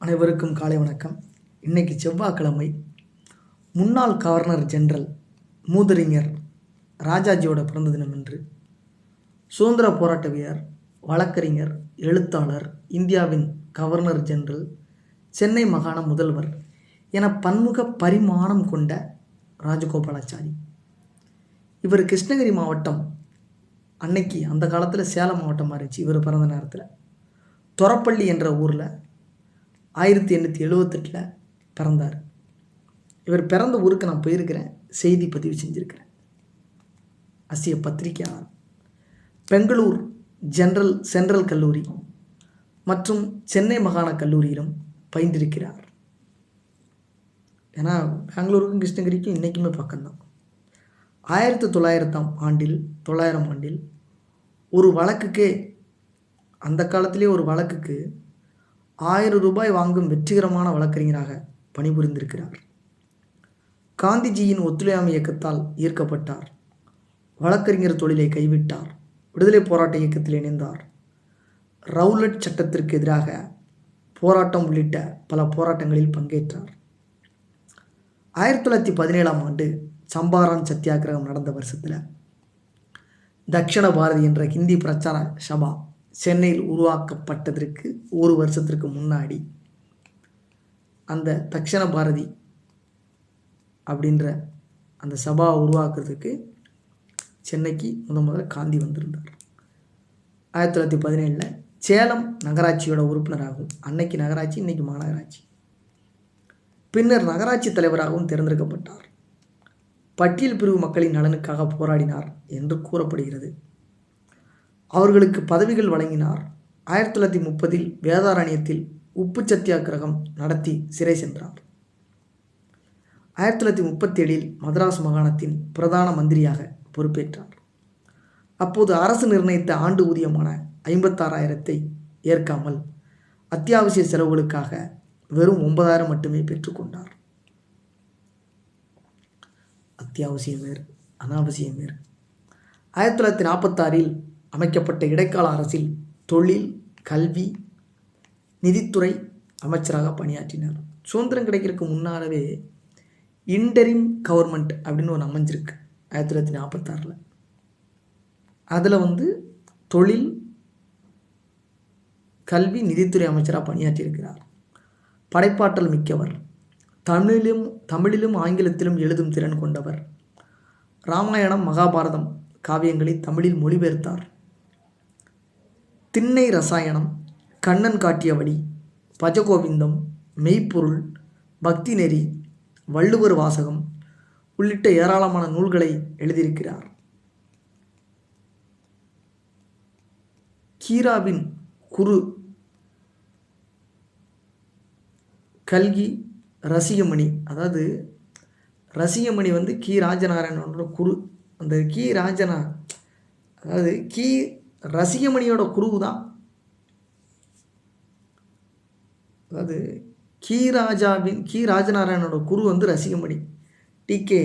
அனைவருக்கும் காலை வணக்கம். இன்னைக்கு செவ்வாய்க்கிழமை. முன்னாள் கவர்னர் ஜெனரல் மூதறிஞர் ராஜாஜியோட பிறந்த தினம் என்று சுதந்திர போராட்ட வீரர் வழக்கறிஞர் எழுத்தாளர் இந்தியாவின் கவர்னர் ஜெனரல் சென்னை மாகாண முதல்வர் என பன்முக பரிமாணம் கொண்ட ராஜகோபாலாச்சாரி. இவர் கிருஷ்ணகிரி மாவட்டம் அன்னைக்கு அந்த காலத்தில் சேலம் மாவட்டமாக இருந்துச்சு இவர் பிறந்த நேரத்தில். தொரப்பள்ளி என்ற ஊரில் ஆயிரத்தி எண்ணூற்றி எழுவத்தெட்டில் பிறந்தார். இவர் பிறந்த ஊருக்கு நான் போயிருக்கிறேன். செய்தி பதிவு செஞ்சுருக்கிறேன். அசிய பத்திரிகையாளர். பெங்களூர் ஜென்ரல் சென்ட்ரல் கல்லூரி மற்றும் சென்னை மாகாண கல்லூரியிலும் பயின்றிருக்கிறார். ஏன்னா பெங்களூருக்கும் கிருஷ்ணகிரிக்கும் இன்றைக்குமே பக்கம்தான். ஆயிரத்தி தொள்ளாயிரத்தாம் ஆண்டில் தொள்ளாயிரம் ஆண்டில் ஒரு வழக்குக்கே அந்த காலத்திலே ஒரு வழக்குக்கு ஆயிரம் ரூபாய் வாங்கும் வெற்றிகரமான வழக்கறிஞராக பணிபுரிந்திருக்கிறார். காந்திஜியின் ஒத்துழையாமை இயக்கத்தால் ஈர்க்கப்பட்டார். வழக்கறிஞர் தொழிலை கைவிட்டார். விடுதலை போராட்ட இயக்கத்தில் இணைந்தார். ரவுலட் சட்டத்திற்கு எதிராக போராட்டம் உள்ளிட்ட பல போராட்டங்களில் பங்கேற்றார். ஆயிரத்தி தொள்ளாயிரத்தி பதினேழாம் ஆண்டு சம்பாரான் சத்தியாகிரகம் நடந்த வருஷத்தில் தக்ஷண பாரதி என்ற ஹிந்தி பிரச்சார சபா சென்னையில் உருவாக்கப்பட்டதற்கு ஒரு வருஷத்திற்கு முன்னாடி அந்த தக்ஷண பாரதி அப்படின்ற அந்த சபாவை உருவாக்குறதுக்கு சென்னைக்கு முத முதல்ல காந்தி வந்திருந்தார். ஆயிரத்தி தொள்ளாயிரத்தி பதினேழில் சேலம் நகராட்சியோட உறுப்பினராகவும் அன்னைக்கு நகராட்சி இன்னைக்கு மாநகராட்சி. பின்னர் நகராட்சி தலைவராகவும் தேர்ந்தெடுக்கப்பட்டார். பட்டியல் பிரிவு மக்களின் நலனுக்காக போராடினார் என்று கூறப்படுகிறது. அவர்களுக்கு பதவிகள் வழங்கினார். ஆயிரத்தி தொள்ளாயிரத்தி முப்பதில் வேதாரண்யத்தில் உப்பு சத்தியாகிரகம் நடத்தி சிறை சென்றார். ஆயிரத்தி தொள்ளாயிரத்தி முப்பத்தி ஏழில் மதராஸ் மாகாணத்தின் பிரதான மந்திரியாக பொறுப்பேற்றார். அப்போது அரசு நிர்ணயித்த ஆண்டு ஊதியமான ஐம்பத்தாறாயிரத்தை ஏற்காமல் அத்தியாவசிய செலவுகளுக்காக வெறும் ஒன்பதாயிரம் மட்டுமே பெற்றுக்கொண்டார் அத்தியாவசியமேர் அனாவசியமேர் ஆயிரத்தி தொள்ளாயிரத்தி நாற்பத்தாறில் அமைக்கப்பட்ட இடைக்கால அரசில் தொழில் கல்வி நிதித்துறை அமைச்சராக பணியாற்றினார். சுதந்திரம் கிடைக்கிறதுக்கு முன்னாலவே இன்டரிம் கவர்மெண்ட் அப்படின்னு ஒன்று அமைஞ்சிருக்கு ஆயிரத்தி தொள்ளாயிரத்தி நாற்பத்தாறில். அதில் வந்து தொழில் கல்வி நிதித்துறை அமைச்சராக பணியாற்றியிருக்கிறார். படைப்பாற்றல் மிக்கவர். தமிழிலும் தமிழிலும் ஆங்கிலத்திலும் எழுதும் திறன் கொண்டவர். ராமாயணம் மகாபாரதம் காவியங்களை தமிழில் மொழிபெயர்த்தார். திண்ணை ரசாயனம் கண்ணன் காட்டிய வழி பஜகோவிந்தம் மெய்ப்பொருள் பக்தி நெறி வள்ளுவர் வாசகம் உள்ளிட்ட ஏராளமான நூல்களை எழுதியிருக்கிறார். கீராவின் குரு கல்கி ரசிகமணி அதாவது ரசிகமணி வந்து கி. ராஜநாராயணனோட குரு அந்த கி. ராஜனா அதாவது கி. ரசிகமணியோட குரு தான் அதாவது கி ராஜாவின் கி ராஜநாராயணோட குரு வந்து ரசிகமணி. டி கே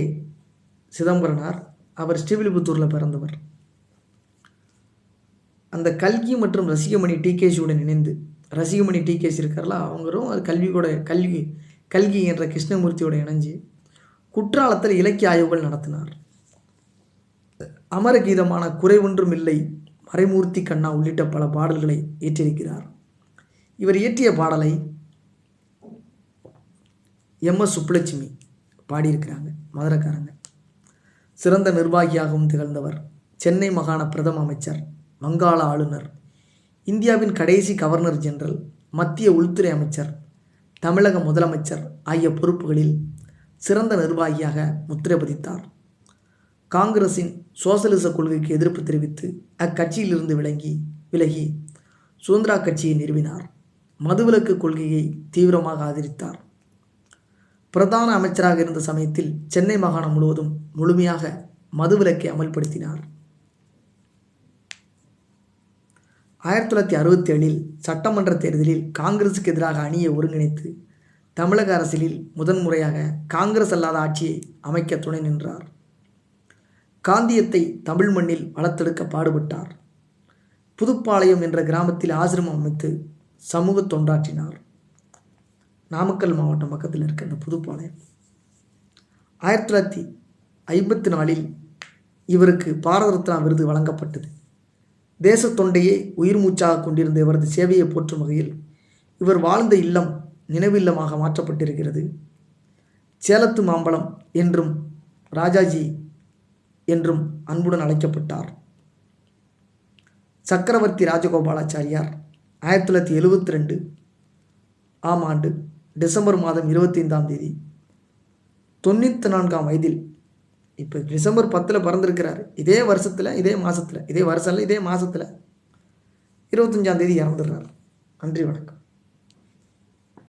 சிதம்பரனார் அவர் ஸ்ரீவில்லிபுத்தூரில் பிறந்தவர். அந்த கல்கி மற்றும் ரசிகமணி டிகேசியுடன் இணைந்து ரசிகமணி டிகேசி இருக்கார்ல அவங்களும் அது கல்வி கூட கல்வி கல்கி என்ற கிருஷ்ணமூர்த்தியோட இணைஞ்சு குற்றாலத்தில் இலக்கிய ஆய்வுகள் நடத்தினார். அமரகீதமான குறை ஒன்றும் இல்லை மறைமூர்த்தி கண்ணா உள்ளிட்ட பல பாடல்களை இயற்றியிருக்கிறார் இவர் இயற்றிய பாடலை எம் எஸ் சுப்புலட்சுமி பாடியிருக்கிறாங்க மதுரக்காரங்க. சிறந்த நிர்வாகியாகவும் திகழ்ந்தவர் சென்னை மாகாண பிரதம அமைச்சர் வங்காள ஆளுநர் இந்தியாவின் கடைசி கவர்னர் ஜெனரல் மத்திய உள்துறை அமைச்சர் தமிழக முதலமைச்சர் ஆகிய பொறுப்புகளில் சிறந்த நிர்வாகியாக முத்திரை பதித்தார். காங்கிரசின் சோசலிச கொள்கைக்கு எதிர்ப்பு தெரிவித்து அக்கட்சியிலிருந்து விளங்கி விலகி சுதந்திரா கட்சியை நிறுவினார். மதுவிலக்கு கொள்கையை தீவிரமாக ஆதரித்தார். பிரதான அமைச்சராக இருந்த சமயத்தில் சென்னை மாகாணம் முழுவதும் முழுமையாக மதுவிலக்கை அமல்படுத்தினார். ஆயிரத்தி தொள்ளாயிரத்தி அறுபத்தி ஏழில் சட்டமன்ற தேர்தலில் காங்கிரசுக்கு எதிராக அணியை ஒருங்கிணைத்து தமிழக அரசியலில் முதன்முறையாக காங்கிரஸ் அல்லாத ஆட்சியை அமைக்க துணை நின்றார். காந்தியத்தை தமிழ் மண்ணில் வளர்த்தெடுக்க பாடுபட்டார். புதுப்பாளையம் என்ற கிராமத்தில் ஆசிரமம் அமைத்து சமூக தொண்டாற்றினார். நாமக்கல் மாவட்டம் பக்கத்தில் இருக்க இந்த புதுப்பாளையம். ஆயிரத்தி தொள்ளாயிரத்தி ஐம்பத்தி நாலில் இவருக்கு பாரத ரத்னா விருது வழங்கப்பட்டது. தேச தொண்டையே உயிர் மூச்சாக கொண்டிருந்த இவரது சேவையை போற்றும் வகையில் இவர் வாழ்ந்த இல்லம் நினைவில்லமாக மாற்றப்பட்டிருக்கிறது. சேலத்து மாம்பழம் என்றும் ராஜாஜி என்றும் அன்புடன் அழைக்கப்பட்டார். சக்கரவர்த்தி ராஜகோபாலாச்சாரியார் ஆயிரத்தி தொள்ளாயிரத்தி எழுவத்தி ரெண்டு ஆம் ஆண்டு டிசம்பர் மாதம் இருபத்தைந்தாம் தேதி தொண்ணூற்றி நான்காம் வயதில் இப்போ டிசம்பர் பத்தில் பிறந்திருக்கிறார். இதே வருஷத்தில் இதே மாதத்தில் இதே வருஷம் இல்லை இதே மாதத்தில் இருபத்தஞ்சாம் தேதி இறந்துடுறார். நன்றி வணக்கம்.